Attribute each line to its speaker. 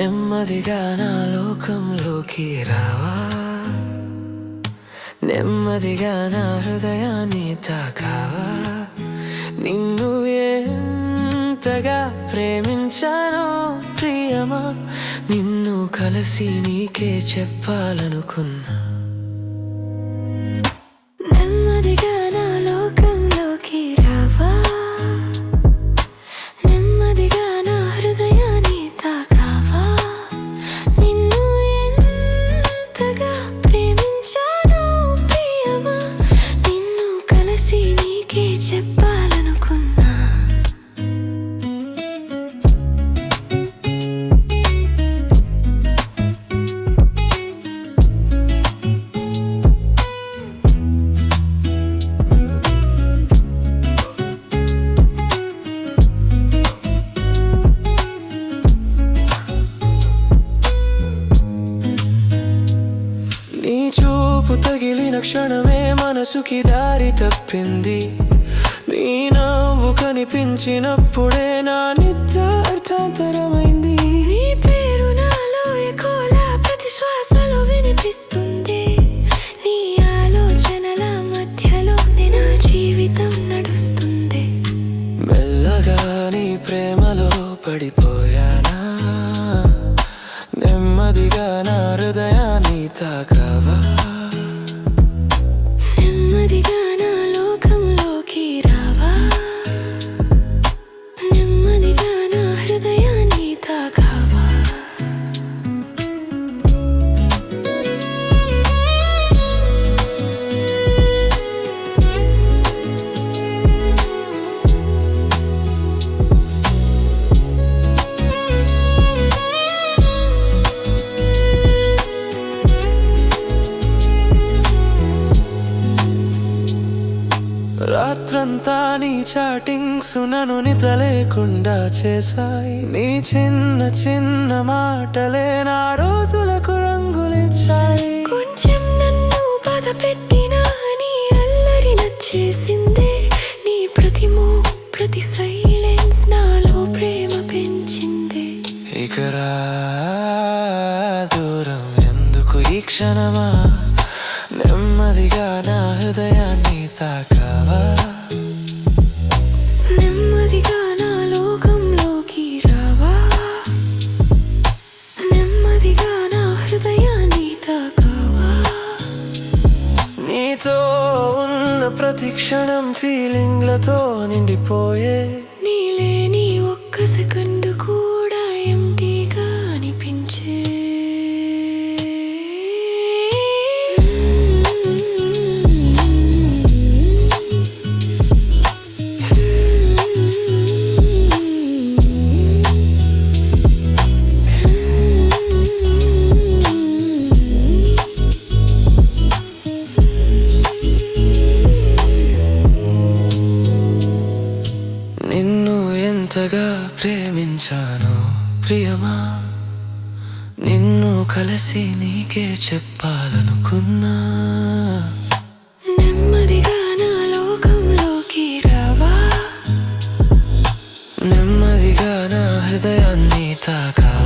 Speaker 1: నెమ్మదిగా నా లోకంలోకి రావా? నెమ్మదిగా నా హృదయాన్ని తాకావా? నిన్ను ఎంతగా ప్రేమించానో ప్రియమా? నిన్ను కలిసి నీకే చెప్పాలనుకున్నా. చూపు తగిలిన క్షణమే మనసుకి దారి తప్పింది. నీ నవ్వు కనిపించినప్పుడే నా నిద్ర అర్థాంతరమైంది.
Speaker 2: నీ పేరు నాలో ఎకోలా ప్రతి శ్వాసలో వినిపిస్తుంది. నీ ఆలోచనల మధ్యలో నా జీవితం నడుస్తుంది.
Speaker 1: మెల్లగా నీ ప్రేమలో పడిపోయానా నెమ్మదిగా నా హృదయాన్ని తాకావా? రాత్రంతా నీ చాటింగ్స్ నన్ను నిద్ర లేకుండా చేశాయి. నీ చిన్న చిన్న మాటలే నా రోజులకు రంగులిచ్చాయి.
Speaker 2: కొంచెం నన్ను బాధ పెట్టినా నీ అల్లరి నచ్చేసిందే. నీ ప్రతి మూ ప్రతి సైలెన్స్ నాలో ప్రేమ పెంచింది.
Speaker 1: ఇక రా దూరం ఎందుకు ఈ క్షణమా? నెమ్మదిగా నా హృదయాన్ని తాకావా ప్రతి క్షణం ఫీలింగ్లతో నిండిపోయే.
Speaker 2: నీలే నీ ఒక్క సెకండ్ కూడా
Speaker 1: ఎంతగా ప్రేమించానో ప్రియమా నిన్ను కలిసి నీకే చెప్పాలనుకున్నా.
Speaker 2: నెమ్మదిగా నా లోకంలోకి రావా?
Speaker 1: నెమ్మదిగా నా హృదయాన్ని తాకావా